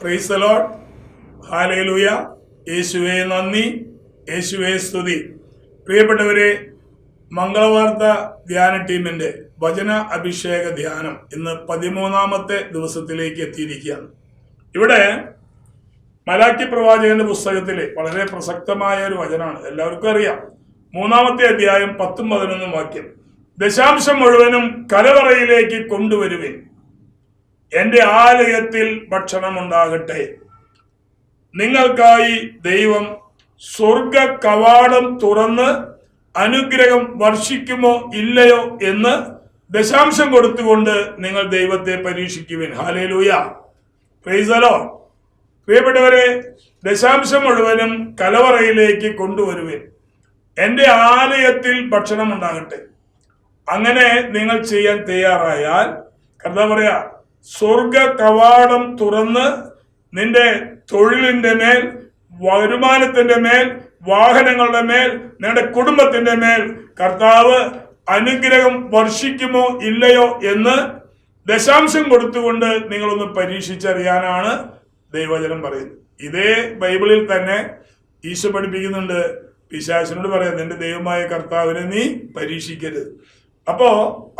പ്രൈസലോൺ ഹാലയിലൂയ യേശുവെ നന്ദി. യേശുവെ സ്തുതി. പ്രിയപ്പെട്ടവരെ മംഗളവാർത്ത ധ്യാന ടീമിന്റെ വചന അഭിഷേക ധ്യാനം ഇന്ന് പതിമൂന്നാമത്തെ ദിവസത്തിലേക്ക് എത്തിയിരിക്കുകയാണ്. ഇവിടെ മലാക്കി പ്രവാചകന്റെ പുസ്തകത്തിലെ വളരെ പ്രസക്തമായ ഒരു വചനമാണ്. എല്ലാവർക്കും അറിയാം. മൂന്നാമത്തെ അധ്യായം പത്തും പതിനൊന്നും വാക്യം. ദശാംശം മുഴുവനും കലവറയിലേക്ക് കൊണ്ടുവരുവിൻ. എന്റെ ആലയത്തിൽ ഭക്ഷണമുണ്ടാകട്ടെ. നിങ്ങൾക്കായി ദൈവം സ്വർഗ കവാടം തുറന്ന് അനുഗ്രഹം വർഷിക്കുമോ ഇല്ലയോ എന്ന് ദശാംശം കൊടുത്തുകൊണ്ട് നിങ്ങൾ ദൈവത്തെ പരീക്ഷിക്കുവിൻ. ഹാലേലൂയ പ്രൈസലോ പ്രിയപ്പെട്ടവരെ ദശാംശം മുഴുവനും കലവറയിലേക്ക് കൊണ്ടുവരുവിൻ. എന്റെ ആലയത്തിൽ ഭക്ഷണം ഉണ്ടാകട്ടെ. അങ്ങനെ നിങ്ങൾ ചെയ്യാൻ തയ്യാറായാൽ കർത്താവ് പറയാ സ്വർഗ കവാടം തുറന്ന് നിന്റെ തൊഴിലിന്റെ മേൽ വരുമാനത്തിന്റെ മേൽ വാഹനങ്ങളുടെ മേൽ നിന്റെ കുടുംബത്തിന്റെ മേൽ കർത്താവ് അനുഗ്രഹം വർഷിക്കുമോ ഇല്ലയോ എന്ന് ദശാംശം കൊടുത്തുകൊണ്ട് നിങ്ങളൊന്ന് പരീക്ഷിച്ചറിയാനാണ് ദൈവചനം പറയുന്നത്. ഇതേ ബൈബിളിൽ തന്നെ ഈശോ പഠിപ്പിക്കുന്നുണ്ട്. പിശാചിനോട് പറയാം നിന്റെ ദൈവമായ കർത്താവിനെ നീ പരീക്ഷിക്കരുത്. അപ്പോ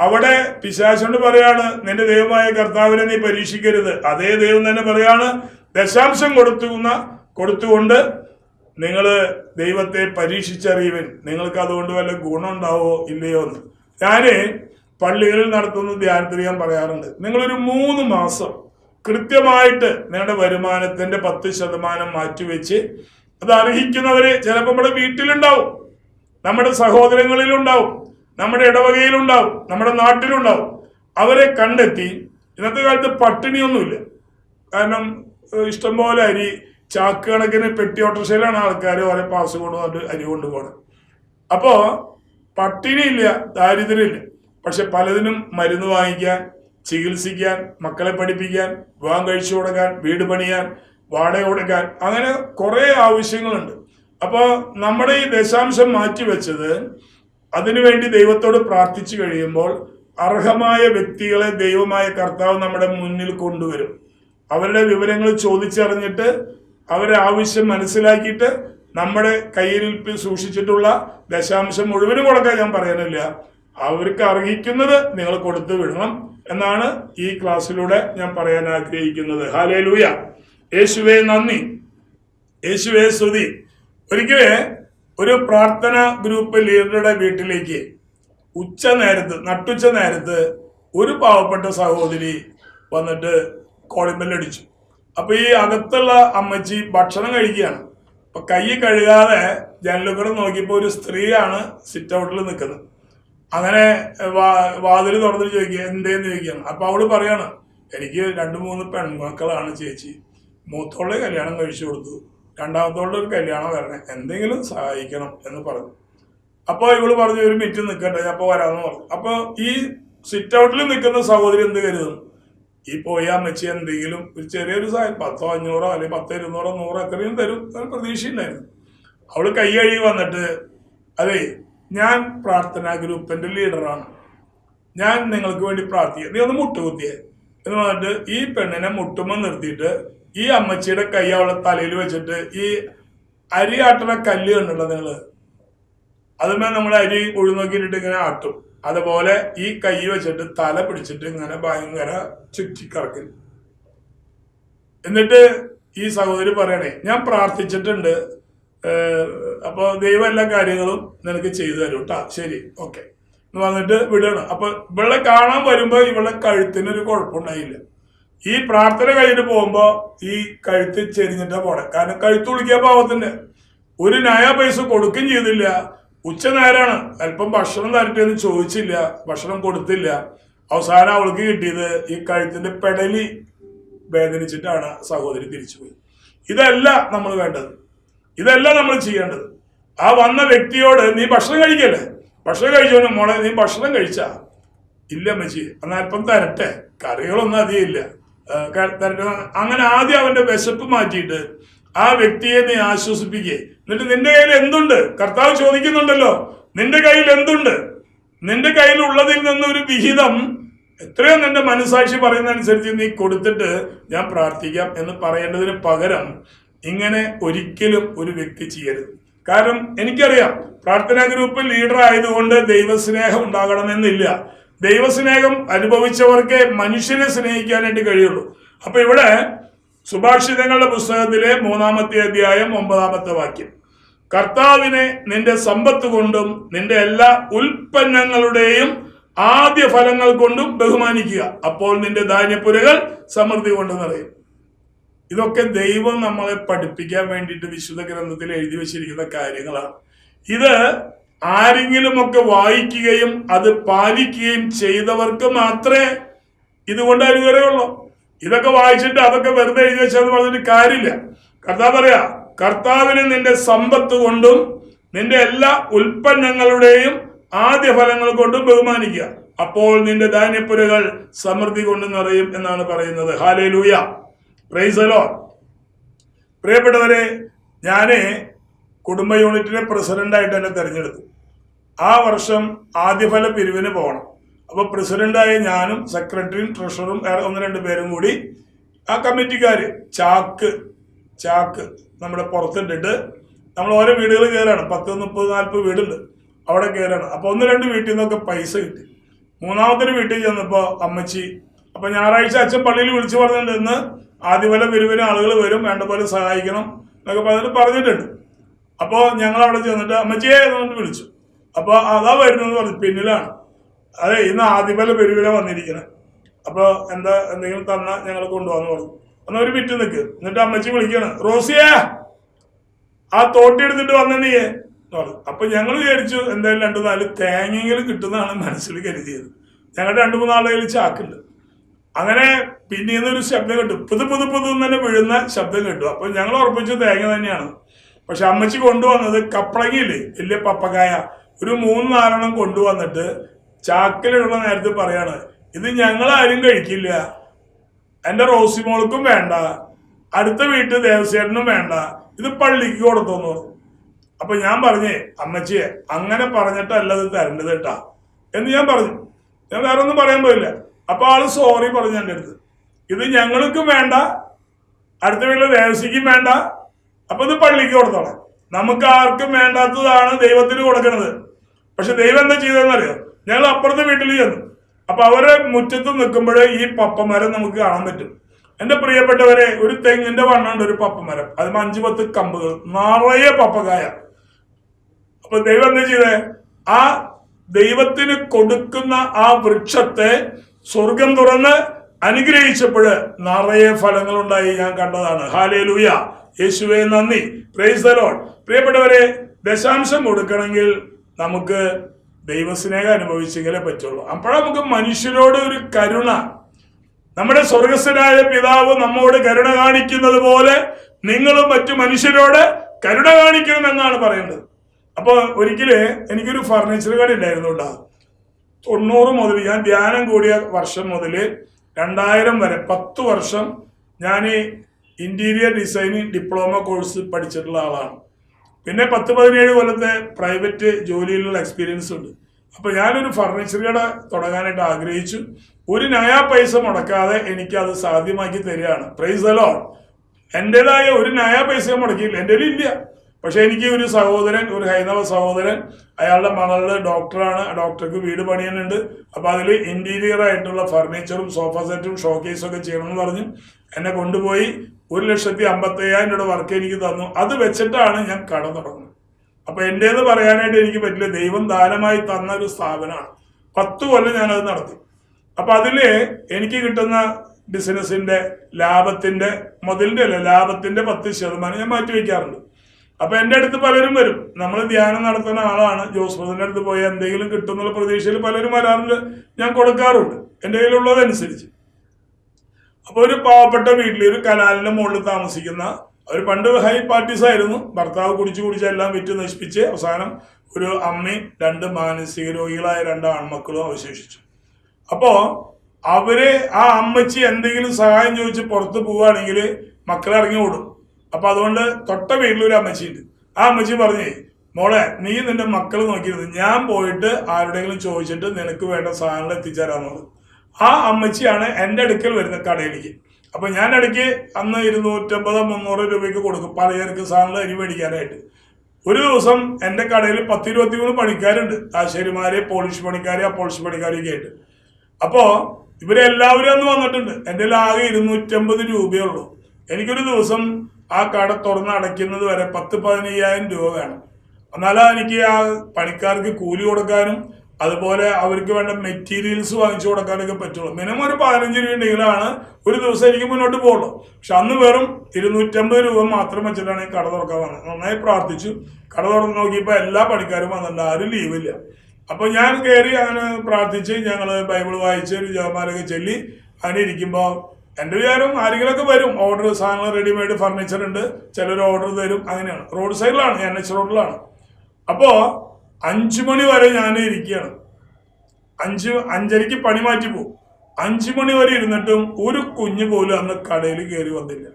അവിടെ പിശാശോട് പറയാണ് നിന്റെ ദൈവമായ കർത്താവിനെ നീ പരീക്ഷിക്കരുത്. അതേ ദൈവം തന്നെ പറയാണ് ദശാംശം കൊടുത്തുന്ന കൊടുത്തുകൊണ്ട് നിങ്ങൾ ദൈവത്തെ പരീക്ഷിച്ചറിയുവൻ. നിങ്ങൾക്ക് അതുകൊണ്ട് വല്ല ഗുണമുണ്ടാവോ ഇല്ലയോ എന്ന്. ഞാൻ പള്ളികളിൽ നടത്തുന്ന ധ്യാനത്തിൽ ഞാൻ പറയാറുണ്ട് നിങ്ങളൊരു മൂന്ന് മാസം കൃത്യമായിട്ട് നിങ്ങളുടെ വരുമാനത്തിന്റെ പത്ത് ശതമാനം മാറ്റിവെച്ച് അത് അർഹിക്കുന്നവര് ചിലപ്പോൾ നമ്മുടെ വീട്ടിലുണ്ടാവും നമ്മുടെ സഹോദരങ്ങളിലുണ്ടാവും. നമ്മുടെ ഇടവകയിലുണ്ടാവും നമ്മുടെ നാട്ടിലുണ്ടാവും. അവരെ കണ്ടെത്തി ഇന്നത്തെ കാലത്ത് പട്ടിണിയൊന്നുമില്ല. കാരണം ഇഷ്ടംപോലെ അരി ചാക്ക് കണക്കിന് പെട്ടി ഓട്ടോറിക്ഷയിലാണ് ആൾക്കാർ ഓരോ പാസ് കൊണ്ടുവന്നിട്ട് അരി കൊണ്ടുപോകണം അപ്പോ പട്ടിണിയില്ല ദാരിദ്ര്യമില്ല. പക്ഷെ പലതിനും മരുന്ന് വാങ്ങിക്കാൻ ചികിത്സിക്കാൻ മക്കളെ പഠിപ്പിക്കാൻ വിവാഹം കഴിച്ചു കൊടുക്കാൻ വീട് പണിയാൻ വാടക കൊടുക്കാൻ അങ്ങനെ കുറേ ആവശ്യങ്ങളുണ്ട്. അപ്പോൾ നമ്മുടെ ഈ ദശാംശം മാറ്റിവെച്ചത് അതിനുവേണ്ടി ദൈവത്തോട് പ്രാർത്ഥിച്ചു കഴിയുമ്പോൾ അർഹമായ വ്യക്തികളെ ദൈവമായ കർത്താവ് നമ്മുടെ മുന്നിൽ കൊണ്ടുവരും. അവരുടെ വിവരങ്ങൾ ചോദിച്ചറിഞ്ഞിട്ട് അവരുടെ ആവശ്യം മനസ്സിലാക്കിയിട്ട് നമ്മുടെ കയ്യിൽ സൂക്ഷിച്ചിട്ടുള്ള ദശാംശം മുഴുവനും കൊടുക്കാൻ ഞാൻ പറയാനില്ല. അവർക്ക് അർഹിക്കുന്നത് നിങ്ങൾ കൊടുത്തു വിടണം എന്നാണ് ഈ ക്ലാസ്സിലൂടെ ഞാൻ പറയാൻ ആഗ്രഹിക്കുന്നത്. ഹാലേ ലൂയ യേശുവേ നന്ദി. യേശുവേ സ്തുതി. ഒരിക്കൽ ഒരു പ്രാർത്ഥന ഗ്രൂപ്പ് ലീഡറുടെ വീട്ടിലേക്ക് ഉച്ച നേരത്ത് നട്ടുച്ച നേരത്ത് ഒരു പാവപ്പെട്ട സഹോദരി വന്നിട്ട് കോളിമ്പല്ലടിച്ചു അപ്പൊ ഈ അകത്തുള്ള അമ്മച്ചി ഭക്ഷണം കഴിക്കുകയാണ്. അപ്പൊ കൈ കഴുകാതെ ജനലുകളും നോക്കിയപ്പോൾ ഒരു സ്ത്രീയാണ് സിറ്റ് ഔട്ടിൽ നിൽക്കുന്നത്. അങ്ങനെ വാതിൽ തുറന്നിട്ട് ചോദിക്കുക എന്തേന്ന്? ചോദിക്കുകയാണ്. അപ്പൊ അവൾ പറയാണ് എനിക്ക് രണ്ട് മൂന്ന് പെൺമക്കളാണ് ചേച്ചി. മൂത്തോളെ കല്യാണം കഴിച്ചു കൊടുത്തു. രണ്ടാമത്തോളുടെ ഒരു കല്യാണം വരണേ. എന്തെങ്കിലും സഹായിക്കണം എന്ന് പറഞ്ഞു. അപ്പോൾ ഇവൾ പറഞ്ഞു ഒരു മിറ്റ് നിൽക്കട്ടെ ഞാൻ അപ്പോൾ വരാമെന്ന് പറഞ്ഞു. അപ്പോൾ ഈ സിറ്റ് ഔട്ടിൽ നിൽക്കുന്ന സഹോദരി എന്ത് കരുതും ഈ പോയി അമ്മച്ചി എന്തെങ്കിലും ഒരു ചെറിയൊരു സഹായം പത്തോ അഞ്ഞൂറോ അല്ലെങ്കിൽ പത്തോ ഇരുന്നൂറോ നൂറോ എത്രയും തരും എന്ന് പ്രതീക്ഷയുണ്ടായിരുന്നു. അവൾ കൈ കഴുകി വന്നിട്ട് അതെ ഞാൻ പ്രാർത്ഥനാ ഗ്രൂപ്പിന്റെ ലീഡറാണ് ഞാൻ നിങ്ങൾക്ക് വേണ്ടി പ്രാർത്ഥിക്കാം. നീ ഒന്ന് മുട്ടുകുത്തിയേ. എന്ന് പറഞ്ഞിട്ട് ഈ പെണ്ണിനെ മുട്ടുമ്പോൾ നിർത്തിയിട്ട് ഈ അമ്മച്ചിയുടെ കൈ അവളെ തലയിൽ വെച്ചിട്ട് ഈ അരി ആട്ടണ കല്ല് കണ്ടുള്ള നിങ്ങൾ? അതുമേ നമ്മൾ അരി ഉഴുന്നോക്കിയിട്ട് ഇങ്ങനെ ആട്ടും. അതുപോലെ ഈ കൈ വെച്ചിട്ട് തല പിടിച്ചിട്ട് ഇങ്ങനെ ഭയങ്കര ചുറ്റിക്കറക്കിൽ എന്നിട്ട് ഈ സഹോദരി പറയണേ ഞാൻ പ്രാർത്ഥിച്ചിട്ടുണ്ട് അപ്പോൾ അപ്പൊ ദൈവം എല്ലാ കാര്യങ്ങളും നിനക്ക് ചെയ്തു തരും കേട്ടാ ശരി ഓക്കെ. വന്നിട്ട് വിടണം അപ്പൊ ഇവളെ കാണാൻ വരുമ്പോ ഇവളെ കഴുത്തിനൊരു കുഴപ്പമുണ്ടായില്ല. ഈ പ്രാർത്ഥന കഴിഞ്ഞിട്ട് പോകുമ്പോ ഈ കഴുത്ത് ചെരിഞ്ഞിട്ടാ പോണെ. കാരണം കഴുത്ത് കുളിക്കാൻ പാവത്തിന്റെ ഒരു നയ പൈസ കൊടുക്കുകയും ചെയ്തില്ല. ഉച്ച നേരാണ്. അല്പം ഭക്ഷണം തരട്ടെ എന്ന് ചോദിച്ചില്ല. ഭക്ഷണം കൊടുത്തില്ല. അവസാനം അവൾക്ക് കിട്ടിയത് ഈ കഴുത്തിന്റെ പെടലി വേദനിച്ചിട്ടാണ് സഹോദരി തിരിച്ചുപോയി ഇതല്ല നമ്മൾ വേണ്ടത്. ഇതല്ല നമ്മൾ ചെയ്യേണ്ടത്. ആ വന്ന വ്യക്തിയോട് നീ ഭക്ഷണം കഴിക്കല്ലേ? ഭക്ഷണം കഴിച്ചോണ്ട് മോളെ നീ ഭക്ഷണം കഴിച്ചാ? ഇല്ല അമ്മച്ചി. എന്നാൽ അല്പം തരട്ടെ. കറികളൊന്നും അധികം ഇല്ല. അങ്ങനെ ആദ്യം അവന്റെ വിശപ്പ് മാറ്റിയിട്ട് ആ വ്യക്തിയെ നീ ആശ്വസിപ്പിക്കേ. എന്നിട്ട് നിന്റെ കയ്യിൽ എന്തുണ്ട്? കർത്താവ് ചോദിക്കുന്നുണ്ടല്ലോ. നിന്റെ കയ്യിൽ എന്തുണ്ട്? നിന്റെ കയ്യിലുള്ളതിൽ നിന്ന് ഒരു വിഹിതം എത്രയോ നിന്റെ മനസാക്ഷി പറയുന്ന അനുസരിച്ച് നീ കൊടുത്തിട്ട് ഞാൻ പ്രാർത്ഥിക്കാം എന്ന് പറയേണ്ടതിന് പകരം ഇങ്ങനെ ഒരിക്കലും ഒരു വ്യക്തി ചെയ്യരുത്. കാരണം എനിക്കറിയാം പ്രാർത്ഥനാ ഗ്രൂപ്പ് ലീഡർ ആയതുകൊണ്ട് ദൈവസ്നേഹം ഉണ്ടാകണമെന്നില്ല. ദൈവസ്നേഹം അനുഭവിച്ചവർക്കേ മനുഷ്യനെ സ്നേഹിക്കാനായിട്ട് കഴിയുള്ളൂ. അപ്പൊ ഇവിടെ സുഭാഷിതങ്ങളുടെ പുസ്തകത്തിലെ മൂന്നാമത്തെ അധ്യായം ഒമ്പതാമത്തെ വാക്യം. കർത്താവിനെ നിന്റെ സമ്പത്ത് കൊണ്ടും നിന്റെ എല്ലാ ഉൽപ്പന്നങ്ങളുടെയും ആദ്യ ഫലങ്ങൾ കൊണ്ടും ബഹുമാനിക്കുക. അപ്പോൾ നിന്റെ ധാന്യപ്പുരകൾ സമൃദ്ധി കൊണ്ട് നിറയും. ഇതൊക്കെ ദൈവം നമ്മളെ പഠിപ്പിക്കാൻ വേണ്ടിയിട്ട് വിശുദ്ധ ഗ്രന്ഥത്തിൽ എഴുതി വെച്ചിരിക്കുന്ന കാര്യങ്ങളാണ്. ഇത് ആരെങ്കിലുമൊക്കെ വായിക്കുകയും അത് പാലിക്കുകയും ചെയ്തവർക്ക് മാത്രമേ ഇതുകൊണ്ട് അനുഗ്രഹമുള്ളൂ. ഇതൊക്കെ വായിച്ചിട്ട് അതൊക്കെ വെറുതെ എഴുതി വെച്ചെന്ന് പറഞ്ഞിട്ട് കാര്യമില്ല. കർത്താവ് പറയാ കർത്താവിന് നിന്റെ സമ്പത്ത് കൊണ്ടും നിന്റെ എല്ലാ ഉൽപ്പന്നങ്ങളുടെയും ആദ്യ ഫലങ്ങൾ കൊണ്ടും ബഹുമാനിക്കുക. അപ്പോൾ നിന്റെ ധാന്യപ്പുരകൾ സമൃദ്ധി കൊണ്ട് നിറയും എന്നാണ് പറയുന്നത്. ഹാലേ ലൂയ പ്രൈസലോ പ്രിയപ്പെട്ടവരെ ഞാൻ കുടുംബ യൂണിറ്റിലെ പ്രസിഡന്റായിട്ട് എന്നെ തെരഞ്ഞെടുത്തു. ആ വർഷം ആദ്യഫല പിരിവിന് പോകണം. അപ്പൊ പ്രസിഡന്റായ ഞാനും സെക്രട്ടറിയും ട്രഷറും ഒന്ന് രണ്ട് പേരും കൂടി ആ കമ്മിറ്റിക്കാര് ചാക്ക് ചാക്ക് നമ്മുടെ പുറത്തിട്ടിട്ട് നമ്മൾ ഓരോ വീടുകൾ കയറാണ്. പത്ത് മുപ്പത് നാൽപ്പത് വീടുണ്ട് അവിടെ കയറാണ്. അപ്പൊ ഒന്ന് രണ്ട് വീട്ടിൽ നിന്നൊക്കെ പൈസ കിട്ടി. മൂന്നാമത്തെ വീട്ടിൽ ചെന്നപ്പോ അമ്മച്ചി അപ്പൊ ഞായറാഴ്ച അച്ഛൻ പള്ളിയിൽ വിളിച്ചു പറഞ്ഞിട്ടുണ്ട് ഇന്ന് ആദ്യഫല പിരിവിന് ആളുകൾ വരും വേണ്ട പോലെ സഹായിക്കണം എന്നൊക്കെ പറഞ്ഞിട്ട് പറഞ്ഞിട്ടുണ്ട്. അപ്പോൾ ഞങ്ങൾ അവിടെ ചെന്നിട്ട് അമ്മച്ചിയെ വിളിച്ചു. അപ്പോൾ അതാ വരുന്നെന്ന് പറഞ്ഞു. പിന്നിലാണ്. അതെ ഇന്ന് ആദ്യഫല പെരുവില വന്നിരിക്കുന്നത് അപ്പോൾ എന്താ എന്തെങ്കിലും തന്ന ഞങ്ങൾ കൊണ്ടുപോകാന്ന് പറഞ്ഞു. അന്ന് ഒരു വിറ്റ് നിൽക്ക് എന്നിട്ട് അമ്മച്ചി വിളിക്കണം. റോസിയേ ആ തോട്ടി എടുത്തിട്ട് വന്ന നീയെ. അപ്പൊ ഞങ്ങൾ വിചാരിച്ചു എന്തായാലും രണ്ടു നാല് തേങ്ങയെങ്കിലും കിട്ടുന്നതാണ് മനസ്സിൽ കരുതിയത്. ഞങ്ങളുടെ രണ്ടു മൂന്ന് ആളുകൾ ചാക്കുണ്ട്. അങ്ങനെ പിന്നീന്ന് ഒരു ശബ്ദം കിട്ടും. പുതു പുതു പുതു തന്നെ വീഴുന്ന ശബ്ദം കിട്ടും. അപ്പൊ ഞങ്ങൾ ഉറപ്പിച്ചു തേങ്ങ തന്നെയാണ്. പക്ഷെ അമ്മച്ചി കൊണ്ടുവന്നത് കപ്പളങ്ങിയില്ലേ? വലിയ പപ്പക്കായ. ഒരു മൂന്ന് നാലെണ്ണം കൊണ്ടുവന്നിട്ട് ചാക്കിലിടുന്ന നേരത്തെ പറയാണ് ഇത് ഞങ്ങൾ ആരും കഴിക്കില്ല. എന്റെ റോസിമോൾക്കും വേണ്ട. അടുത്ത വീട്ടിൽ ദേവസേട്ടനും വേണ്ട. ഇത് പള്ളിക്ക് കൊടുത്തോന്നു. അപ്പൊ ഞാൻ പറഞ്ഞേ അമ്മച്ചിയെ അങ്ങനെ പറഞ്ഞിട്ടല്ല ഇത് തരേണ്ടത് കേട്ടാ. എന്ന് ഞാൻ പറഞ്ഞു. ഞാൻ വേറെ ഒന്നും പറയാൻ പോയില്ല. അപ്പൊ ആൾ സോറി പറഞ്ഞു എന്റെ അടുത്ത്. ഇത് ഞങ്ങൾക്കും വേണ്ട. അടുത്ത വീട്ടിലെ ദേവസ്വയ്ക്കും വേണ്ട. അപ്പൊ ഇത് പള്ളിക്ക് കൊടുത്തോളാം. നമുക്ക് ആർക്കും വേണ്ടാത്തതാണ് ദൈവത്തിന് കൊടുക്കണത്. പക്ഷെ ദൈവം എന്താ ചെയ്തതെന്നറിയോ? ഞങ്ങൾ അപ്പുറത്തെ വീട്ടിൽ ചെന്നു. അപ്പൊ അവരെ മുറ്റത്ത് നിൽക്കുമ്പോഴേ ഈ പപ്പമരം നമുക്ക് കാണാൻ പറ്റും. എന്റെ പ്രിയപ്പെട്ടവരെ ഒരു തെങ്ങിന്റെ വണ്ണുണ്ട് ഒരു പപ്പമരം. അതിന് അഞ്ചു പത്ത് കമ്പുകൾ നിറയെ പപ്പകായ അപ്പൊ ദൈവം എന്താ ചെയ്തേ? ആ ദൈവത്തിന് കൊടുക്കുന്ന ആ വൃക്ഷത്തെ സ്വർഗം തുറന്ന് അനുഗ്രഹിച്ചപ്പോൾ നിറയെ ഫലങ്ങൾ ഉണ്ടായി ഞാൻ കണ്ടതാണ്. ഹാലേ ലൂയ യേശുവെ നന്ദി. പ്രൈസ് ലോഡ് പ്രിയപ്പെട്ടവരെ ദശാംശം കൊടുക്കണമെങ്കിൽ നമുക്ക് ദൈവസ്നേഹം അനുഭവിച്ചെങ്കിലേ പറ്റുള്ളൂ. അപ്പോഴാ നമുക്ക് മനുഷ്യരോട് ഒരു കരുണ. നമ്മുടെ സ്വർഗസ്ഥനായ പിതാവ് നമ്മോട് കരുണ കാണിക്കുന്നത് പോലെ നിങ്ങളും മറ്റു മനുഷ്യരോട് കരുണ കാണിക്കണം എന്നാണ് പറയുന്നത്. അപ്പൊ ഒരിക്കൽ എനിക്കൊരു ഫർണിച്ചർ കട ഉണ്ടായിരുന്നു കേട്ടോ തൊണ്ണൂറ് മുതൽ ഞാൻ ധ്യാനം കൂടിയ വർഷം മുതൽ രണ്ടായിരം വരെ പത്ത് വർഷം ഞാൻ ഇന്റീരിയർ ഡിസൈനിങ് ഡിപ്ലോമ കോഴ്സ് പഠിച്ചിട്ടുള്ള ആളാണ്. പിന്നെ പത്ത് പതിനേഴ് കൊല്ലത്തെ പ്രൈവറ്റ് ജോലിയിലുള്ള എക്സ്പീരിയൻസ് ഉണ്ട്. അപ്പൊ ഞാനൊരു ഫർണിച്ചർ കട തുടങ്ങാനായിട്ട് ആഗ്രഹിച്ചു. ഒരു നയാ പൈസ മുടക്കാതെ എനിക്ക് അത് സാധ്യമാക്കി തരികയാണ്. പ്രൈസ് അലോ എന്റെതായ ഒരു നയാ പൈസ മുടക്കിയില്ല. എന്റെ ഇല്ല പക്ഷെ എനിക്ക് ഒരു സഹോദരൻ ഒരു ഹൈന്ദവ സഹോദരൻ അയാളുടെ മകളുടെ ഡോക്ടറാണ് ആ ഡോക്ടർക്ക് വീട് പണിയാനുണ്ട് അപ്പൊ അതിൽ ഇന്റീരിയർ ആയിട്ടുള്ള ഫർണിച്ചറും സോഫ സെറ്റും ഷോക്കേസും ഒക്കെ ചെയ്യണമെന്ന് പറഞ്ഞു എന്നെ കൊണ്ടുപോയി. ഒരു ലക്ഷത്തി അമ്പത്തി അയ്യായിരം രൂപ വർക്ക് എനിക്ക് തന്നു. അത് വെച്ചിട്ടാണ് ഞാൻ കട തുടങ്ങുന്നത്. അപ്പൊ എന്റേത് പറയാനായിട്ട് എനിക്ക് പറ്റില്ല. ദൈവം ദാനമായി തന്ന ഒരു സ്ഥാപനമാണ്. പത്ത് കൊല്ലം ഞാനത് നടത്തി. അപ്പൊ അതിൽ എനിക്ക് കിട്ടുന്ന ബിസിനസിന്റെ ലാഭത്തിന്റെ മുതലിന്റെ അല്ല ലാഭത്തിന്റെ പത്ത് ശതമാനം ഞാൻ മാറ്റിവെക്കാറുണ്ട് അപ്പൊ എന്റെ അടുത്ത് പലരും വരും. നമ്മൾ ധ്യാനം നടത്തുന്ന ആളാണ്. ജോസ് ബ്രദറിന്റെ അടുത്ത് പോയി എന്തെങ്കിലും കിട്ടുന്നുള്ള പ്രതീക്ഷയിൽ പലരും വരാറുണ്ട്. ഞാൻ കൊടുക്കാറുണ്ട്. എന്റെ കയ്യിലുള്ളതനുസരിച്ച്. അപ്പൊ ഒരു പാവപ്പെട്ട വീട്ടിൽ ഒരു കനാലിന്റെ മുകളിൽ താമസിക്കുന്ന ഒരു പണ്ട് ഹൈ പാർട്ടീസ് ആയിരുന്നു. ഭർത്താവ് കുടിച്ചു കുടിച്ച് എല്ലാം വിറ്റ് നശിപ്പിച്ച് അവസാനം ഒരു അമ്മയും രണ്ട് മാനസിക രോഗികളായ രണ്ട് ആൺമക്കളും അവശേഷിച്ചു. അപ്പോ അവർ ആ അമ്മച്ചി എന്തെങ്കിലും സഹായം ചോദിച്ച് പുറത്ത് പോവുകയാണെങ്കിൽ മക്കളെ ഇറങ്ങി ഓടും. അപ്പൊ അതുകൊണ്ട് തൊട്ട വീട്ടിലൊരു അമ്മച്ചിയുണ്ട്. ആ അമ്മച്ചി പറഞ്ഞേ മോളെ നീ നിന്റെ മക്കൾ നോക്കിയിരുന്നത് ഞാൻ പോയിട്ട് ആരുടെങ്കിലും ചോദിച്ചിട്ട് നിനക്ക് വേണ്ട സാധനങ്ങൾ എത്തിച്ചേരാന്ന് പറഞ്ഞു. ആ അമ്മച്ചിയാണ് എന്റെ അടുക്കൽ വരുന്ന കടയിലേക്ക്. അപ്പൊ ഞാൻ ഇടയ്ക്ക് അന്ന് ഇരുന്നൂറ്റമ്പതോ മുന്നൂറ് രൂപയ്ക്ക് കൊടുക്കും. പലചരക്ക് സാധനങ്ങൾ അരി മേടിക്കാനായിട്ട്. ഒരു ദിവസം എന്റെ കടയിൽ പത്ത് ഇരുപത്തി മൂന്ന് പണിക്കാരുണ്ട്. ആശാരിമാർ പോളിഷ് പണിക്കാര് ആ പോളിഷ് പണിക്കാരൊക്കെ ആയിട്ട്. അപ്പോ ഇവരെല്ലാവരും അന്ന് വന്നിട്ടുണ്ട്. എന്റെ ആകെ ഇരുന്നൂറ്റമ്പത് രൂപയേ ഉള്ളൂ. എനിക്കൊരു ദിവസം ആ കട തുറന്ന് അടയ്ക്കുന്നത് വരെ പത്ത് പതിനയ്യായിരം രൂപ വേണം. എന്നാലാ എനിക്ക് ആ പണിക്കാർക്ക് കൂലി കൊടുക്കാനും അതുപോലെ അവർക്ക് വേണ്ട മെറ്റീരിയൽസ് വാങ്ങിച്ചു കൊടുക്കാനൊക്കെ പറ്റുള്ളൂ. മിനിമം ഒരു പതിനഞ്ച് രൂപ ഉണ്ടെങ്കിലാണ് ഒരു ദിവസം എനിക്ക് മുന്നോട്ട് പോകുള്ളൂ പക്ഷെ അന്ന് വെറും ഇരുന്നൂറ്റമ്പത് രൂപ മാത്രം വെച്ചിട്ടാണ് ഈ കട തുറക്കാൻ വന്നത്. നന്നായി പ്രാർത്ഥിച്ചു. കട തുറന്ന് നോക്കിയപ്പോൾ എല്ലാ പണിക്കാരും വന്നിട്ടുണ്ട്. ആരും ലീവില്ല അപ്പോൾ ഞാൻ കയറി അങ്ങനെ പ്രാർത്ഥിച്ച് ഞങ്ങൾ ബൈബിൾ വായിച്ച് ഒരു ജപമാലൊക്കെ ചൊല്ലി അങ്ങനെ ഇരിക്കുമ്പോൾ എന്റെ വിചാരം ആരെങ്കിലുമൊക്കെ വരും. ഓർഡർ സാധനങ്ങൾ റെഡിമെയ്ഡ് ഫർണിച്ചർ ഉണ്ട്. ചിലർ ഓർഡർ തരും. അങ്ങനെയാണ്. റോഡ് സൈഡിലാണ് എൻ എച്ച് റോഡിലാണ് അപ്പോ അഞ്ചു മണി വരെ ഞാൻ ഇരിക്കുകയാണ്. അഞ്ച് അഞ്ചരയ്ക്ക് പണി മാറ്റി പോകും അഞ്ചു മണി വരെ ഇരുന്നിട്ടും ഒരു കുഞ്ഞു പോലും അന്ന് കടയിൽ കയറി വന്നില്ല.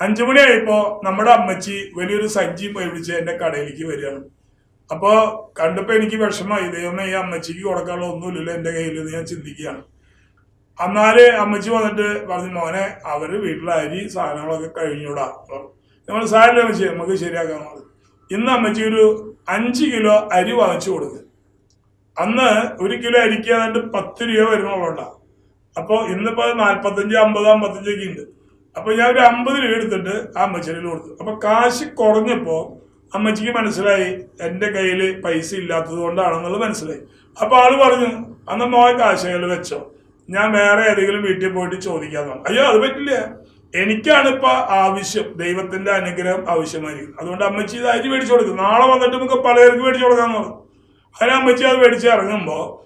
അഞ്ചു മണിയായപ്പോ നമ്മുടെ അമ്മച്ചി വലിയൊരു സഞ്ചി വിളിച്ച് എന്റെ കടയിലേക്ക് വരികയാണ്. അപ്പോ കണ്ടപ്പോ എനിക്ക് വിഷമമായി ദൈവമേ ഈ അമ്മച്ചിക്ക് കൊടുക്കാനുള്ള ഒന്നുമില്ലല്ലോ എന്റെ കയ്യിൽ ഞാൻ ചിന്തിക്കുകയാണ്. എന്നാൽ അമ്മച്ചി വന്നിട്ട് പറഞ്ഞു മോനെ അവർ വീട്ടിലെ അരി സാധനങ്ങളൊക്കെ കഴിഞ്ഞൂടാ. നമ്മൾ സാരില്ല അമ്മച്ചി നമുക്ക് ശരിയാക്കാൻ ഇന്ന് അമ്മച്ചി ഒരു അഞ്ച് കിലോ അരി വാങ്ങിച്ചു കൊടുക്കുക അന്ന് ഒരു കിലോ അരിക്ക് ഏതാണ്ട് പത്ത് രൂപ വരുന്നുള്ളൂണ്ടാ അപ്പോൾ ഇന്നിപ്പോ നാല്പത്തഞ്ച് അമ്പത് അമ്പത്തഞ്ചൊക്കെ ഉണ്ട്. അപ്പൊ ഞാൻ ഒരു അമ്പത് രൂപ എടുത്തിട്ട് ആ അമ്മച്ചിയിൽ കൊടുത്തു. അപ്പൊ കാശ് കുറഞ്ഞപ്പോ അമ്മച്ചിക്ക് മനസ്സിലായി എന്റെ കയ്യിൽ പൈസ ഇല്ലാത്തത് കൊണ്ടാണെന്നുള്ളത് മനസ്സിലായി. അപ്പൊ ആൾ പറഞ്ഞു അന്ന് മോൻ കാശ് കയ്യിൽ വെച്ചോ. ഞാൻ വേറെ ഏതെങ്കിലും വീട്ടിൽ പോയിട്ട് ചോദിക്കാന്ന് പറഞ്ഞു അയ്യോ അത് പറ്റില്ല. എനിക്കാണ് ഇപ്പൊ ആവശ്യം ദൈവത്തിന്റെ അനുഗ്രഹം ആവശ്യമായിരിക്കും. അതുകൊണ്ട് അമ്മച്ചി ഇത് അരി മേടിച്ചു കൊടുക്കും. നാളെ വന്നിട്ട് നമുക്ക് പലചരക്ക് മേടിച്ചു കൊടുക്കാന്ന് പറഞ്ഞു. അതിന് അമ്മച്ചി അത് മേടിച്ച് ഇറങ്ങുമ്പോ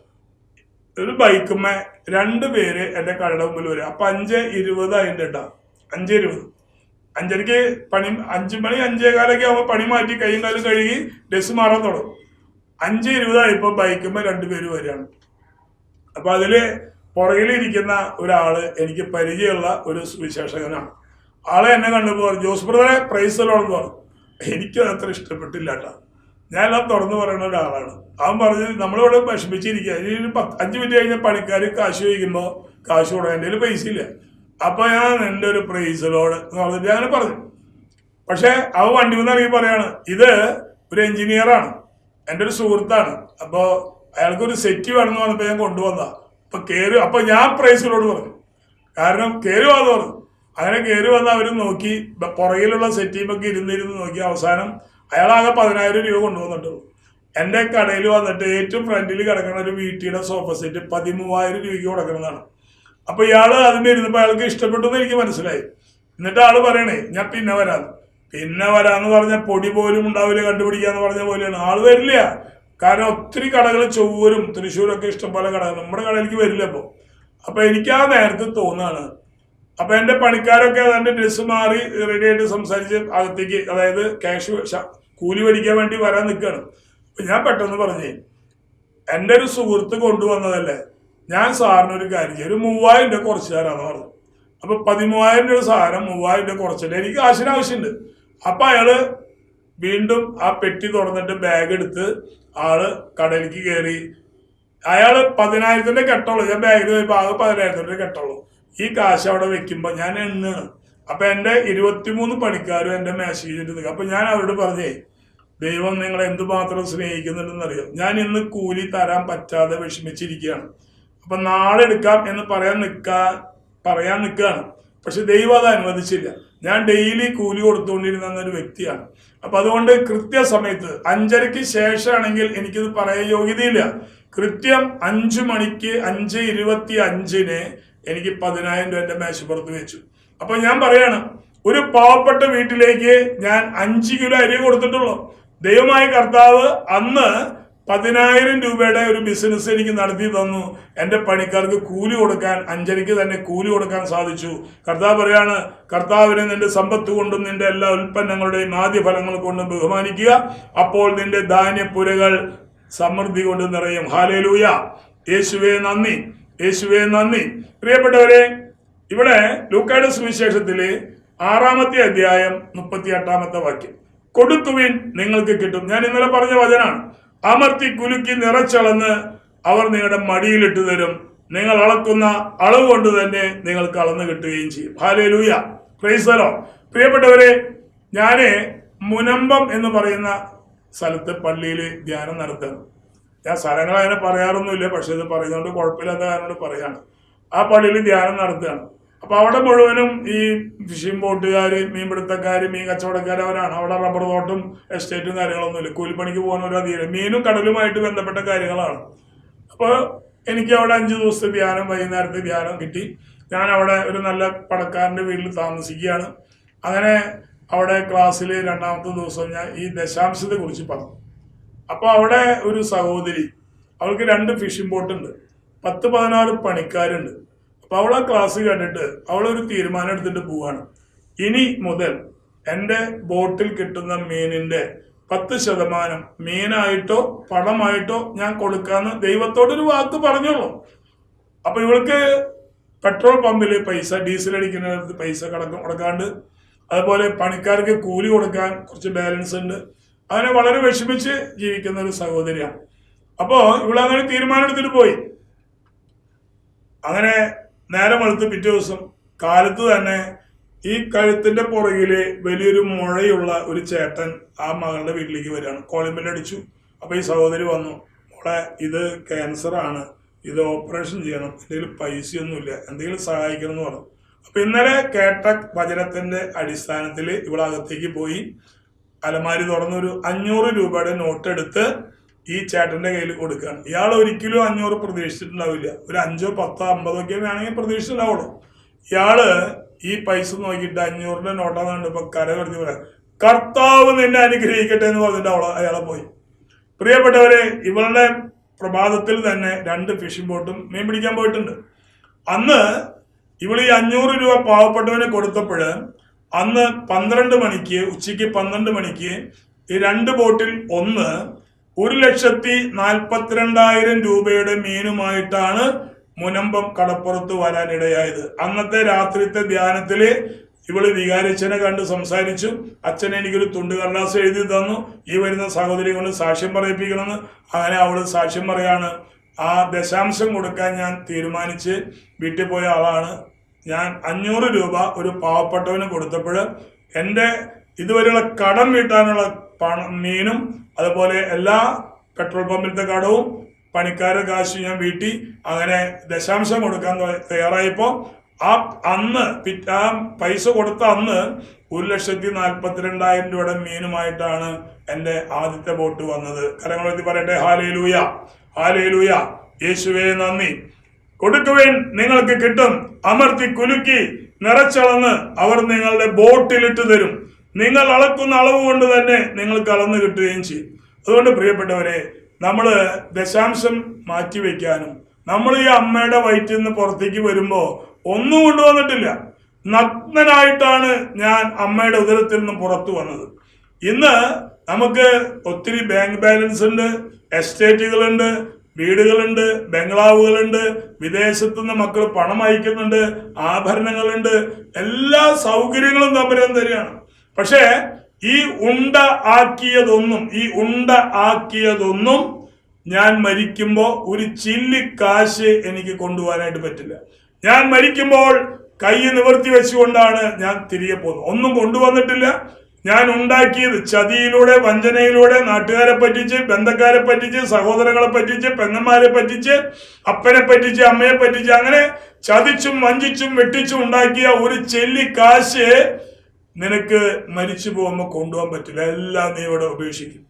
ഒരു ബൈക്കുമ്മേ രണ്ട് പേര് എന്റെ കടയുടെ മുമ്പിൽ വരും. അപ്പൊ അഞ്ച് ഇരുപത് അതിന്റെ ഇട്ടാ. അഞ്ച് ഇരുപത്. അഞ്ചരക്ക് പണി അഞ്ച് മണി അഞ്ചേ കാലൊക്കെ ആകുമ്പോൾ പണി മാറ്റി കൈയും കാലും കഴുകി ഡ്രസ് മാറാൻ തുടങ്ങും. അഞ്ച് ഇരുപതായപ്പോ ബൈക്കുമ്പോ രണ്ടുപേര് വരികയാണ്. അപ്പൊ അതിൽ പുറകിലിരിക്കുന്ന ഒരാൾ എനിക്ക് പരിചയമുള്ള ഒരു സുവിശേഷകനാണ്. ആളെ എന്നെ കണ്ടപ്പോൾ പറഞ്ഞു, ജോസ് ബ്രദറെ പ്രൈസ് എന്ന് പറഞ്ഞു. എനിക്കത് അത്ര ഇഷ്ടപ്പെട്ടില്ല കേട്ടോ. ഞാൻ എല്ലാം തുറന്നു പറയുന്ന ഒരാളാണ്. അവൻ പറഞ്ഞു നമ്മളിവിടെ വിഷമിച്ചിരിക്കുക ഇനി പത്ത് അഞ്ച് മിനിറ്റ് കഴിഞ്ഞ പണിക്കാർ കാശ് ചോദിക്കുമ്പോൾ കാശ് കൊടുക്കാൻ എന്റെ പൈസ ഇല്ല. അപ്പൊ ഞാൻ എന്റെ ഒരു പ്രൈസലോട് എന്ന് പറഞ്ഞിട്ട് ഞാൻ പറഞ്ഞു. പക്ഷേ അവ വണ്ടി നിന്ന് ഇറങ്ങി പറയാണ് ഇത് ഒരു എഞ്ചിനീയറാണ് എന്റെ ഒരു സുഹൃത്താണ്. അപ്പോൾ അയാൾക്കൊരു സെറ്റ് വേണമെന്ന് പറഞ്ഞപ്പോൾ ഞാൻ കൊണ്ടുവന്ന അപ്പൊ കേരു അപ്പൊ ഞാൻ പ്രൈസിലോട് പറഞ്ഞു. കാരണം കേരു അത് പറഞ്ഞു. അങ്ങനെ കേറി വന്ന് അവർ നോക്കി പുറകിലുള്ള സെറ്റീമൊക്കെ ഇരുന്നിരുന്ന് നോക്കി അവസാനം അയാളാകെ പതിനായിരം രൂപ കൊണ്ടുവന്നിട്ടുള്ളൂ എന്റെ കടയിൽ വന്നിട്ട് ഏറ്റവും ഫ്രണ്ടിൽ കിടക്കുന്ന ഒരു വീട്ടിയുടെ സോഫ സെറ്റ് പതിമൂവായിരം രൂപയ്ക്ക് കൊടുക്കുന്നതാണ്. അപ്പോൾ ഇയാൾ അതിന് ഇരുന്നപ്പോ അയാൾക്ക് ഇഷ്ടപ്പെട്ടു എനിക്ക് മനസ്സിലായി. എന്നിട്ട് ആൾ പറയണേ ഞാൻ പിന്നെ വരാം പിന്നെ വരാന്ന് പറഞ്ഞ പൊടി പോലും ഉണ്ടാവില്ല കണ്ടുപിടിക്കാന്ന് പറഞ്ഞ പോലെയാണ്. ആൾ വരില്ല. കാരണം ഒത്തിരി കടകൾ ചൊവ്വൂരും തൃശ്ശൂരൊക്കെ ഇഷ്ടംപോലെ കടകൾ നമ്മുടെ കടയിലേക്ക് വരില്ല അപ്പോൾ അപ്പോൾ എനിക്ക് ആ നേരത്തെ തോന്നാണ്. അപ്പൊ എന്റെ പണിക്കാരൊക്കെ അതിന്റെ ഡ്രസ്സ് മാറി റെഡി ആയിട്ട് സംസാരിച്ച് അകത്തേക്ക് അതായത് ക്യാഷ് കൂലി മേടിക്കാൻ വേണ്ടി വരാൻ നിൽക്കുകയാണ് അപ്പൊ ഞാൻ പെട്ടെന്ന് പറഞ്ഞേ എന്റെ ഒരു സുഹൃത്ത് കൊണ്ടുവന്നതല്ലേ ഞാൻ സാറിന് ഒരു കാര്യം ചെയ്യും. ഒരു മൂവായിരം രൂപ കുറച്ച് തരാന്ന് പറഞ്ഞു അപ്പൊ പതിമൂവായിരം രൂപ സാധനം മൂവായിരം രൂപ കുറച്ചിട്ട് എനിക്ക് കാശിന് ആവശ്യമുണ്ട്. അപ്പൊ അയാൾ വീണ്ടും ആ പെട്ടി തുറന്നിട്ട് ബാഗ് എടുത്ത് ആൾ കടലിക്ക് കയറി അയാൾ പതിനായിരത്തിന്റെ കെട്ടുള്ളൂ ഞാൻ ബാഗിൽ പോയപ്പോ ആകെ പതിനായിരത്തിന്റെ കെട്ടുള്ളൂ ഈ കാശ് അവിടെ വെക്കുമ്പോ ഞാൻ എണ്ണാണ്. അപ്പൊ എന്റെ ഇരുപത്തിമൂന്ന് പണിക്കാരും എന്റെ മെസ്സേജ് നിൽക്കുക അപ്പൊ ഞാൻ അവരോട് പറഞ്ഞേ ദൈവം നിങ്ങളെ എന്തുമാത്രം സ്നേഹിക്കുന്നുണ്ടെന്നറിയാം? ഞാൻ ഇന്ന് കൂലി തരാൻ പറ്റാതെ വിഷമിച്ചിരിക്കുകയാണ്. അപ്പൊ നാളെ എടുക്കാം എന്ന് പറയാൻ നിൽക്കാ പറയാൻ നിൽക്കുകയാണ് പക്ഷെ ദൈവം അത് അനുവദിച്ചില്ല. ഞാൻ ഡെയിലി കൂലി കൊടുത്തുകൊണ്ടിരുന്ന ഒരു വ്യക്തിയാണ്. അപ്പൊ അതുകൊണ്ട് കൃത്യസമയത്ത് അഞ്ചരയ്ക്ക് ശേഷമാണെങ്കിൽ എനിക്കിത് പറയാൻ യോഗ്യതയില്ല. കൃത്യം അഞ്ചു മണിക്ക് അഞ്ച് ഇരുപത്തി അഞ്ചിന് എനിക്ക് പതിനായിരം രൂപ എന്റെ മേശപ്പുറത്ത് വെച്ചു. അപ്പൊ ഞാൻ പറയാണ് ഒരു പാവപ്പെട്ട വീട്ടിലേക്ക് ഞാൻ അഞ്ച് കിലോ അരി കൊടുത്തിട്ടുള്ളൂ. ദൈവമായ കർത്താവ് അന്ന് പതിനായിരം രൂപയുടെ ഒരു ബിസിനസ് എനിക്ക് നടത്തി തന്നു. എന്റെ പണിക്കാർക്ക് കൂലി കൊടുക്കാൻ അഞ്ചരയ്ക്ക് തന്നെ കൂലി കൊടുക്കാൻ സാധിച്ചു. കർത്താവ് പറയാണ് കർത്താവിനെ നിന്റെ സമ്പത്ത് കൊണ്ടും നിന്റെ എല്ലാ ഉൽപ്പന്നങ്ങളുടെയും ആദ്യ ഫലങ്ങൾ കൊണ്ടും ബഹുമാനിക്കുക. അപ്പോൾ നിന്റെ ധാന്യപ്പുരകൾ സമൃദ്ധി കൊണ്ട് നിറയും. ഹാലേലൂയ യേശുവേ നന്ദി. യേശുവേ നന്ദി. പ്രിയപ്പെട്ടവരെ ഇവിടെ ലൂക്കായുടെ സുവിശേഷത്തിലെ ആറാമത്തെ അധ്യായം മുപ്പത്തി എട്ടാമത്തെ വാക്യം. കൊടുത്തുവിൻ നിങ്ങൾക്ക് കിട്ടും. ഞാൻ ഇന്നലെ പറഞ്ഞ വചനാണ് അമർത്തി കുലുക്കി നിറച്ചളന്ന് അവർ നിങ്ങളുടെ മടിയിലിട്ട് തരും. നിങ്ങൾ അളക്കുന്ന അളവ് കൊണ്ട് തന്നെ നിങ്ങൾക്ക് അളന്ന് കിട്ടുകയും ചെയ്യും. ഹാലേ ലൂയ ക്രൈസ്തലോ പ്രിയപ്പെട്ടവരെ ഞാൻ മുനമ്പം എന്ന് പറയുന്ന സ്ഥലത്ത് പള്ളിയിൽ ധ്യാനം നടത്തുന്നു. ഞാൻ സ്ഥലങ്ങൾ അങ്ങനെ പറയാറൊന്നുമില്ല പക്ഷെ ഇത് പറയുന്നതുകൊണ്ട് കുഴപ്പമില്ലാത്ത കാരണം പറയാണ്. ആ പള്ളിയിൽ ധ്യാനം നടത്തുകയാണ്. അപ്പൊ അവിടെ മുഴുവനും ഈ ഫിഷിംഗ് ബോട്ടുകാർ മീൻപിടുത്തക്കാർ മീൻ കച്ചവടക്കാർ അവരാണ്. അവിടെ റബ്ബർ തോട്ടും എസ്റ്റേറ്റും കാര്യങ്ങളൊന്നുമില്ല. കൂലിപ്പണിക്ക് പോകാൻ ഒരു അധികം മീനും കടലുമായിട്ട് ബന്ധപ്പെട്ട കാര്യങ്ങളാണ്. അപ്പോൾ എനിക്ക് അവിടെ അഞ്ച് ദിവസത്തെ ധ്യാനം വൈകുന്നേരത്തെ ധ്യാനം കിട്ടി. ഞാൻ അവിടെ ഒരു നല്ല പടക്കാരന്റെ വീട്ടിൽ താമസിക്കുകയാണ്. അങ്ങനെ അവിടെ ക്ലാസ്സിൽ രണ്ടാമത്തെ ദിവസം ഞാൻ ഈ ദശാംശത്തെ കുറിച്ച് പറഞ്ഞു. അപ്പോൾ അവിടെ ഒരു സഹോദരി അവൾക്ക് രണ്ട് ഫിഷിംഗ് ബോട്ടുണ്ട് പത്ത് പതിനാറ് പണിക്കാരുണ്ട്. അപ്പോൾ അവൾ ആ ക്ലാസ് കണ്ടിട്ട് അവളൊരു തീരുമാനം എടുത്തിട്ട് പോവാണ്. ഇനി മുതൽ എന്റെ ബോട്ടിൽ കിട്ടുന്ന മീനിന്റെ പത്ത് ശതമാനം മീനായിട്ടോ പണമായിട്ടോ ഞാൻ കൊടുക്കാന്ന് ദൈവത്തോടൊരു വാക്ക് പറഞ്ഞോളൂ. അപ്പൊ ഇവൾക്ക് പെട്രോൾ പമ്പിൽ പൈസ ഡീസൽ അടിക്കുന്നിടത്ത് പൈസ കടക്കും കൊടുക്കാണ്ട്. അതുപോലെ പണിക്കാർക്ക് കൂലി കൊടുക്കാൻ കുറച്ച് ബാലൻസ് ഉണ്ട്. അങ്ങനെ വളരെ വിഷമിച്ച് ജീവിക്കുന്ന ഒരു സഹോദരിയാണ്. അപ്പോ ഇവളങ്ങനെ തീരുമാനം എടുത്തിട്ട് പോയി. അങ്ങനെ നേരം വെളുത്ത് പിറ്റേ ദിവസം കാലത്ത് തന്നെ ഈ കഴുത്തിന്റെ പുറകിൽ വലിയൊരു മുഴയുള്ള ഒരു ചേട്ടൻ ആ മകളുടെ വീട്ടിലേക്ക് വരികയാണ്. കോളിംബെൽ അപ്പൊ ഈ സഹോദരി വന്നു മോളെ ഇത് ക്യാൻസർ ആണ്. ഇത് ഓപ്പറേഷൻ ചെയ്യണം. എന്തെങ്കിലും പൈസയൊന്നുമില്ല. എന്തെങ്കിലും സഹായിക്കണം എന്ന് പറഞ്ഞു. അപ്പൊ ഇന്നലെ കേട്ട വചനത്തിന്റെ അടിസ്ഥാനത്തിൽ ഇവളകത്തേക്ക് പോയി. അലമാരി തുറന്നൊരു അഞ്ഞൂറ് രൂപയുടെ നോട്ട് എടുത്ത് ഈ ചേട്ടന്റെ കയ്യിൽ കൊടുക്കുകയാണ് ഇയാൾ ഒരിക്കലും അഞ്ഞൂറ് പ്രതീക്ഷിച്ചിട്ടുണ്ടാവില്ല. ഒരു അഞ്ചോ പത്തോ അമ്പതോ ഒക്കെ വേണമെങ്കിൽ പ്രതീക്ഷിച്ചിട്ടുണ്ടാവുള്ളൂ. ഇയാൾ ഈ പൈസ നോക്കിയിട്ട് അഞ്ഞൂറിന്റെ നോട്ടാന്ന് കണ്ടപ്പോ കര കടത്തി പറയാം കർത്താവ് നിന്നെ അനുഗ്രഹിക്കട്ടെ എന്ന് പറഞ്ഞിട്ട് അയാളെ പോയി. പ്രിയപ്പെട്ടവരെ ഇവളുടെ പ്രഭാതത്തിൽ തന്നെ രണ്ട് ഫിഷിംഗ് ബോട്ടും മീൻ പിടിക്കാൻ പോയിട്ടുണ്ട്. അന്ന് ഇവൾ ഈ അഞ്ഞൂറ് രൂപ പാവപ്പെട്ടവന് കൊടുത്തപ്പോൾ അന്ന് പന്ത്രണ്ട് മണിക്ക് ഉച്ചയ്ക്ക് പന്ത്രണ്ട് മണിക്ക് ഈ രണ്ട് ബോട്ടിൽ ഒന്ന് ഒരു ലക്ഷത്തി നാൽപ്പത്തിരണ്ടായിരം രൂപയുടെ മീനുമായിട്ടാണ് മുനമ്പം കടപ്പുറത്ത് വരാനിടയായത്. അന്നത്തെ രാത്രിത്തെ ധ്യാനത്തിൽ ഇവൾ വികാരിച്ചനെ കണ്ട് സംസാരിച്ചു. അച്ഛൻ എനിക്കൊരു തുണ്ട് കടലാസ് എഴുതി തന്നു. ഈ വരുന്ന സഹോദരി കൊണ്ട് സാക്ഷ്യം പറയിപ്പിക്കണമെന്ന് അങ്ങനെ അവൾ സാക്ഷ്യം പറയാണ്. ആ ദശാംശം കൊടുക്കാൻ ഞാൻ തീരുമാനിച്ച് വീട്ടിൽ പോയ ആളാണ്. ഞാൻ അഞ്ഞൂറ് രൂപ ഒരു പാവപ്പെട്ടവന് കൊടുത്തപ്പോൾ എന്റെ ഇതുവരെയുള്ള കടം വീട്ടാനുള്ള മീനും അതുപോലെ എല്ലാ പെട്രോൾ പമ്പിലത്തെ കടവും പണിക്കാരുടെ കാശ് ഞാൻ വീട്ടി അങ്ങനെ ദശാംശം കൊടുക്കാൻ തയ്യാറായപ്പോ ആ അന്ന് ആ പൈസ കൊടുത്ത അന്ന് ഒരു ലക്ഷത്തി നാൽപ്പത്തിരണ്ടായിരം രൂപയുടെ മീനുമായിട്ടാണ് എന്റെ ആദ്യത്തെ ബോട്ട് വന്നത്. കരങ്ങളെത്തി പറയട്ടെ. ഹാലേലൂയ. ഹാലേലൂയ. യേശുവേ നന്ദി. കൊടുക്കുവേൻ നിങ്ങൾക്ക് കിട്ടും. അമർത്തി കുലുക്കി നിറച്ചളന്ന് അവർ നിങ്ങളുടെ ബോട്ടിലിട്ട് തരും. നിങ്ങൾ അളക്കുന്ന അളവ് കൊണ്ട് തന്നെ നിങ്ങൾക്ക് അളന്ന് കിട്ടുകയും ചെയ്യും. അതുകൊണ്ട് പ്രിയപ്പെട്ടവരെ നമ്മൾ ദശാംശം മാറ്റിവെക്കാനും നമ്മൾ ഈ അമ്മയുടെ വയറ്റിൽ നിന്ന് പുറത്തേക്ക് വരുമ്പോൾ ഒന്നും കൊണ്ടുവന്നിട്ടില്ല. നഗ്നനായിട്ടാണ് ഞാൻ അമ്മയുടെ ഉദരത്തിൽ നിന്ന് പുറത്തു വന്നത്. ഇന്ന് നമുക്ക് ഒത്തിരി ബാങ്ക് ബാലൻസ് ഉണ്ട് എസ്റ്റേറ്റുകളുണ്ട് വീടുകളുണ്ട് ബംഗ്ലാവുകളുണ്ട് വിദേശത്തു നിന്ന് മക്കൾ പണം അയക്കുന്നുണ്ട് ആഭരണങ്ങളുണ്ട് എല്ലാ സൗകര്യങ്ങളും തമ്മിലും തരികയാണ്. പക്ഷേ ഈ ഉണ്ട ആക്കിയതൊന്നും ഈ ഉണ്ട ആക്കിയതൊന്നും ഞാൻ മരിക്കുമ്പോൾ ഒരു ചില്ലിക്കാശ് എനിക്ക് കൊണ്ടുപോകാനായിട്ട് പറ്റില്ല. ഞാൻ മരിക്കുമ്പോൾ കൈ നിവർത്തി വെച്ചുകൊണ്ടാണ് ഞാൻ തിരികെ പോകുന്നത്. ഒന്നും കൊണ്ടുവന്നിട്ടില്ല. ഞാൻ ഉണ്ടാക്കിയത് ചതിയിലൂടെ വഞ്ചനയിലൂടെ നാട്ടുകാരെ പറ്റിച്ച് ബന്ധക്കാരെ പറ്റിച്ച് സഹോദരങ്ങളെ പറ്റിച്ച് പെങ്ങന്മാരെ പറ്റിച്ച് അപ്പനെ പറ്റിച്ച് അമ്മയെ പറ്റിച്ച് അങ്ങനെ ചതിച്ചും വഞ്ചിച്ചും വെട്ടിച്ചും ഉണ്ടാക്കിയ ഒരു ചെല്ലി കാശ് നിനക്ക് മരിച്ചു പോകുമ്പോൾ കൊണ്ടുപോകാൻ പറ്റില്ല. എല്ലാം നീ ഇവിടെ ഉപേക്ഷിക്കും.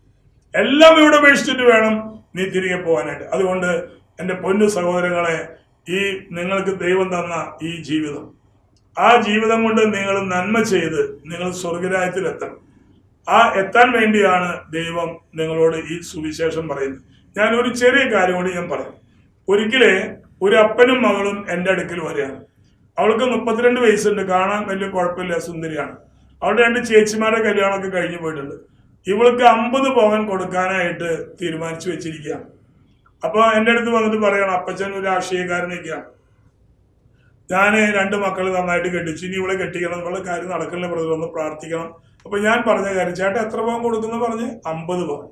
എല്ലാം ഇവിടെ ഉപേക്ഷിച്ചിട്ട് വേണം നീ തിരികെ പോകാനായിട്ട്. അതുകൊണ്ട് എന്റെ പൊന്നു സഹോദരങ്ങളെ ഈ നിങ്ങൾക്ക് ദൈവം തന്ന ഈ ജീവിതം. ആ ജീവിതം കൊണ്ട് നിങ്ങൾ നന്മ ചെയ്ത് നിങ്ങൾ സ്വർഗരാജ്യത്തിലെത്തണം ആ എത്താൻ വേണ്ടിയാണ് ദൈവം നിങ്ങളോട് ഈ സുവിശേഷം പറയുന്നത്. ഞാൻ ഒരു ചെറിയ കാര്യം കൂടി ഞാൻ പറയാം. ഒരിക്കലേ ഒരു അപ്പനും മകളും എന്റെ അടുക്കൽ വരികയാണ്. അവൾക്ക് മുപ്പത്തിരണ്ട് വയസ്സുണ്ട്. കാണാൻ വലിയ കുഴപ്പമില്ല. സുന്ദരിയാണ്. അവളുടെ രണ്ട് ചേച്ചിമാരുടെ കല്യാണമൊക്കെ കഴിഞ്ഞു പോയിട്ടുണ്ട്. ഇവൾക്ക് അമ്പത് പവൻ കൊടുക്കാനായിട്ട് തീരുമാനിച്ചു വെച്ചിരിക്കുകയാണ്. അപ്പൊ എന്റെ അടുത്ത് വന്നിട്ട് പറയണം അപ്പച്ചൻ ഒരു രാഷ്ട്രീയക്കാരനൊക്കെയാണ്. ഞാൻ രണ്ട് മക്കൾ നന്നായിട്ട് കെട്ടിച്ചു. ഇനി ഇവളെ കെട്ടിക്കണം. എന്നുള്ള കാര്യം നടക്കണില്ല പ്രതിരോധം പ്രാർത്ഥിക്കണം. അപ്പൊ ഞാൻ പറഞ്ഞ കാര്യം ചേട്ടൻ എത്ര പവൻ കൊടുക്കുന്നു പറഞ്ഞ്? അമ്പത് പവൻ.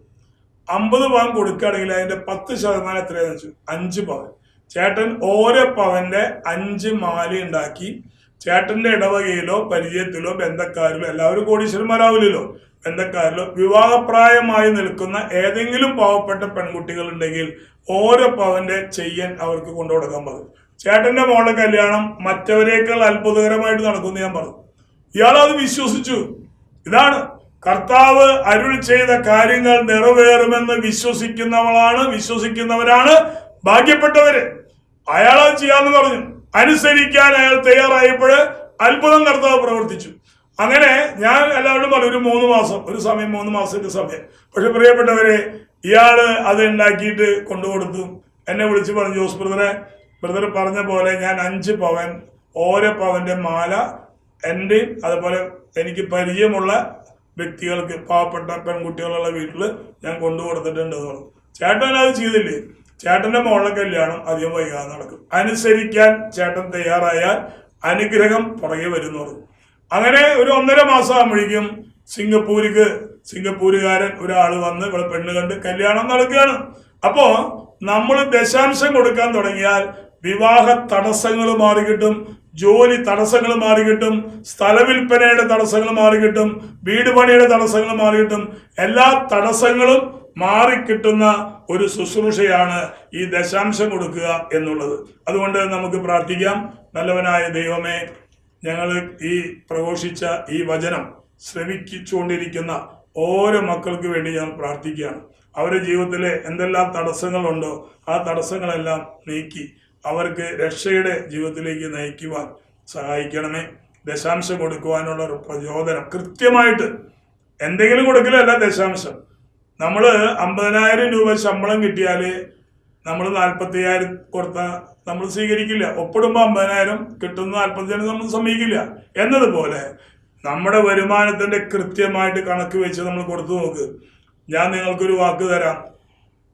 അമ്പത് പവൻ കൊടുക്കുകയാണെങ്കിൽ അതിന്റെ പത്ത് ശതമാനം എത്രയാണെന്ന് വെച്ചു? അഞ്ച് പവൻ. ചേട്ടൻ ഓരോ പവന്റെ അഞ്ച് മാല ഉണ്ടാക്കി ചേട്ടന്റെ ഇടവകയിലോ പരിചയത്തിലോ ബന്ധക്കാരിലോ എല്ലാവരും കോടീശ്വരന്മാരാവില്ലല്ലോ. ബന്ധക്കാരിലോ വിവാഹപ്രായമായി നിൽക്കുന്ന ഏതെങ്കിലും പാവപ്പെട്ട പെൺകുട്ടികൾ ഉണ്ടെങ്കിൽ ഓരോ പവന്റെ ചെയ്യൻ അവർക്ക് കൊണ്ടുകൊടുക്കാൻ പറഞ്ഞു ചേട്ടന്റെ മോളുടെ കല്യാണം മറ്റവരേക്കാൾ അത്ഭുതകരമായിട്ട് നടക്കുന്നു ഞാൻ പറഞ്ഞു. ഇയാൾ അത് വിശ്വസിച്ചു. ഇതാണ്. കർത്താവ് അരുൾ ചെയ്ത കാര്യങ്ങൾ നിറവേറുമെന്ന് വിശ്വസിക്കുന്നവളാണ് വിശ്വസിക്കുന്നവരാണ് ഭാഗ്യപ്പെട്ടവര്. അയാൾ അത് ചെയ്യാന്ന് പറഞ്ഞു. അനുസരിക്കാൻ അയാൾ തയ്യാറായപ്പോൾ അത്ഭുതം കർത്താവ് പ്രവർത്തിച്ചു. അങ്ങനെ ഞാൻ എല്ലാവരും പറഞ്ഞു ഒരു മൂന്ന് മാസം ഒരു സമയം മൂന്ന് മാസത്തിന്റെ സമയം. പക്ഷെ പ്രിയപ്പെട്ടവരെ ഇയാൾ അത് ഉണ്ടാക്കിയിട്ട് കൊണ്ടുകൊടുത്തു. എന്നെ വിളിച്ച് പറഞ്ഞു ജോസ് ബ്രദറെ ബ്രദർ പറഞ്ഞ പോലെ ഞാൻ അഞ്ച് പവൻ ഓരോ പവന്റെ മാല എന്റെയും അതുപോലെ എനിക്ക് പരിചയമുള്ള വ്യക്തികൾക്ക് പാവപ്പെട്ട പെൺകുട്ടികളുള്ള വീട്ടിൽ ഞാൻ കൊണ്ടു കൊടുത്തിട്ടുണ്ട് എന്ന് ചേട്ടൻ അത് ചെയ്തില്ലേ? ചേട്ടന്റെ മോളുടെ കല്യാണം അധികം വൈകാതെ നടക്കും. അനുസരിക്കാൻ ചേട്ടൻ തയ്യാറായാൽ അനുഗ്രഹം പുറകെ വരുന്നുള്ളൂ അങ്ങനെ ഒരു ഒന്നര മാസം ആകുമ്പോഴേക്കും സിംഗപ്പൂരിക്ക് സിംഗപ്പൂരുകാരൻ ഒരാൾ വന്ന് ഇവിടെ പെണ്ണ് കണ്ട് കല്യാണം നടക്കുകയാണ്. അപ്പോ നമ്മൾ ദശാംശം കൊടുക്കാൻ തുടങ്ങിയാൽ വിവാഹ തടസ്സങ്ങൾ മാറിക്കിട്ടും ജോലി തടസ്സങ്ങൾ മാറിക്കിട്ടും സ്ഥലവിൽപ്പനയുടെ തടസ്സങ്ങൾ മാറിക്കിട്ടും വീട് പണിയുടെ തടസ്സങ്ങൾ മാറിക്കിട്ടും. എല്ലാ തടസ്സങ്ങളും മാറിക്കിട്ടുന്ന ഒരു ശുശ്രൂഷയാണ് ഈ ദശാംശം കൊടുക്കുക എന്നുള്ളത്. അതുകൊണ്ട് നമുക്ക് പ്രാർത്ഥിക്കാം. നല്ലവനായ ദൈവമേ ഞങ്ങൾ ഈ പ്രഘോഷിച്ച ഈ വചനം ശ്രമിച്ചുകൊണ്ടിരിക്കുന്ന ഓരോ മക്കൾക്ക് വേണ്ടി ഞാൻ പ്രാർത്ഥിക്കുകയാണ്. അവരുടെ ജീവിതത്തിലെ എന്തെല്ലാം തടസ്സങ്ങളുണ്ടോ ആ തടസ്സങ്ങളെല്ലാം നീക്കി അവർക്ക് രക്ഷയുടെ ജീവിതത്തിലേക്ക് നയിക്കുവാൻ സഹായിക്കണമേ. ദശാംശം കൊടുക്കുവാനുള്ള ഒരു പ്രചോദനം കൃത്യമായിട്ട് എന്തെങ്കിലും കൊടുക്കലല്ല ദശാംശം. നമ്മൾ അമ്പതിനായിരം രൂപ ശമ്പളം കിട്ടിയാൽ നമ്മൾ നാൽപ്പത്തി അയ്യായിരം കൊടുത്താൽ നമ്മൾ സ്വീകരിക്കില്ല. ഒപ്പിടുമ്പോൾ അമ്പതിനായിരം കിട്ടുന്ന നാൽപ്പത്തിയായിരം നമ്മൾ സമ്മതിക്കില്ല. എന്നതുപോലെ നമ്മുടെ വരുമാനത്തിന്റെ കൃത്യമായിട്ട് കണക്ക് വെച്ച് നമ്മൾ കൊടുത്തു നോക്ക്. ഞാൻ നിങ്ങൾക്കൊരു വാക്ക് തരാം.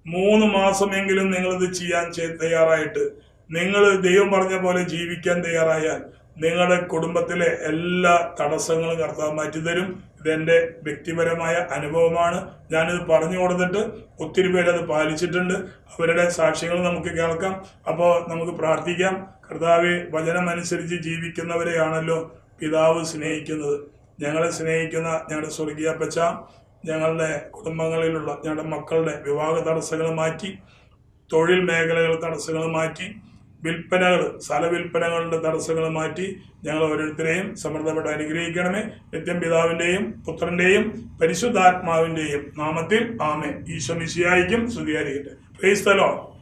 മൂന്ന് മാസമെങ്കിലും നിങ്ങളിത് ചെയ്യാൻ തയ്യാറായിട്ട്. നിങ്ങൾ ദൈവം പറഞ്ഞ പോലെ ജീവിക്കാൻ തയ്യാറായാൽ നിങ്ങളുടെ കുടുംബത്തിലെ എല്ലാ തടസ്സങ്ങളും കർത്താവ് മാറ്റിത്തരും. ഇതെന്റെ വ്യക്തിപരമായ അനുഭവമാണ്. ഞാനിത് പറഞ്ഞു കൊടുത്തിട്ട് ഒത്തിരി പേര് അത് പാലിച്ചിട്ടുണ്ട്. അവരുടെ സാക്ഷ്യങ്ങൾ നമുക്ക് കേൾക്കാം. അപ്പോൾ നമുക്ക് പ്രാർത്ഥിക്കാം. കർത്താവ് വചനമനുസരിച്ച് ജീവിക്കുന്നവരെയാണല്ലോ പിതാവ് സ്നേഹിക്കുന്നത്. ഞങ്ങളെ സ്നേഹിക്കുന്ന ഞങ്ങളുടെ സ്വർഗീയ അപ്പച്ച ഞങ്ങളുടെ കുടുംബങ്ങളിലുള്ള ഞങ്ങളുടെ മക്കളുടെ വിവാഹ തടസ്സങ്ങൾ മാറ്റി തൊഴിൽ മേഖലകൾ തടസ്സങ്ങൾ മാറ്റി വിൽപ്പനകൾ സ്ഥലവിൽപ്പനകളുടെ തടസ്സങ്ങൾ മാറ്റി ഞങ്ങൾ ഓരോരുത്തരെയും സമൃദ്ധപ്പെട്ട് അനുഗ്രഹിക്കണമേ. നിത്യം പിതാവിന്റെയും പുത്രന്റെയും പരിശുദ്ധാത്മാവിന്റെയും നാമത്തിൽ ആമേ ഈശോ മിശിയായിരിക്കും സ്തുതിയായിരിക്കട്ടെ. പ്രൈസ്തലോ